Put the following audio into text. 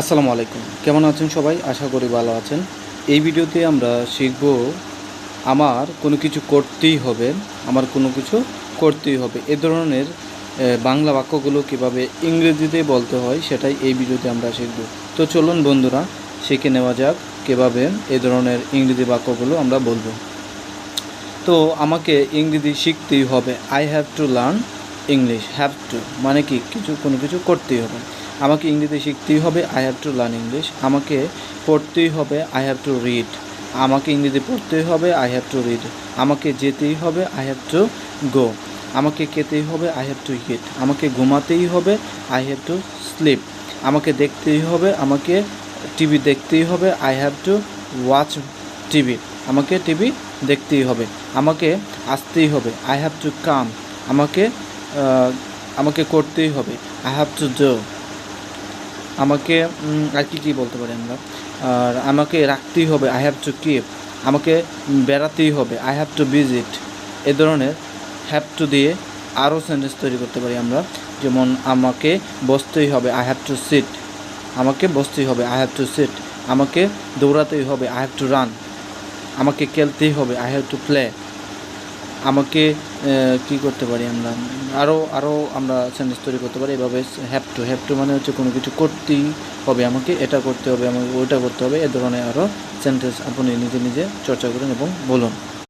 আসসালামু আলাইকুম। কেমন আছেন সবাই? আশা করি ভালো আছেন। এই ভিডিওতে আমরা শিখব আমার কোনো কিছু করতেই হবে, আমার কোনো কিছু করতেই হবে। এ ধরনের বাংলা বাক্যগুলো কীভাবে ইংরেজিতে বলতে হয় সেটাই এই ভিডিওতে আমরা শিখব। তো চলুন বন্ধুরা, শিখে নেওয়া যাক কীভাবে এ ধরনের ইংরেজি বাক্যগুলো আমরা বলব। তো আমাকে ইংরেজি শিখতেই হবে। I have to learn English have to মানে কি? কিছু, কোনো কিছু করতেই হবে। আমাকে ইংরেজি শিখতেই হবে I have to learn English আমাকে পড়তেই হবে আই হ্যাভ টু রিড আমাকে ইংরেজি পড়তেই হবে আই হ্যাভ টু রিড আমাকে যেতেই হবে আই হ্যাভ টু গো আমাকে খেতেই হবে আই হ্যাভ টু হিট আমাকে ঘুমাতেই হবে আই হ্যাভ টু স্লিপ আমাকে দেখতেই হবে, আমাকে টিভি দেখতেই হবে I have to watch TV আমাকে টিভি দেখতেই হবে, আমাকে আসতেই হবে আই হ্যাভ টু কাম আমাকে আমাকে করতেই হবে আই হ্যাভ টু ডো আমাকে আর কি কী বলতে পারি আমরা? আর আমাকে রাখতেই হবে আই হ্যাভ টু কিপ আমাকে বেড়াতেই হবে I have to visit a ধরনের হ্যাভ টু দিয়ে আরও সেন্টেন্স তৈরি করতে পারি আমরা। যেমন, আমাকে বসতেই হবে আই হ্যাভ টু সিট আমাকে বসতেই হবে আই হ্যাভ টু সিট আমাকে দৌড়াতেই হবে আই হ্যাভ টু রান আমাকে খেলতেই হবে আই হ্যাভ টু প্লে আমাকে কি করতে পারি আমরা? আরও আরও আমরা সেন্টেন্স তৈরি করতে পারি, এভাবে হ্যাপ টু হ্যাপ টু মানে হচ্ছে কোনো কিছু করতেই হবে আমাকে, এটা করতে হবে, আমাকে ওইটা করতে হবে, এ ধরনের আরও সেন্টেন্স আপনি নিজে নিজে চর্চা করুন এবং বলুন।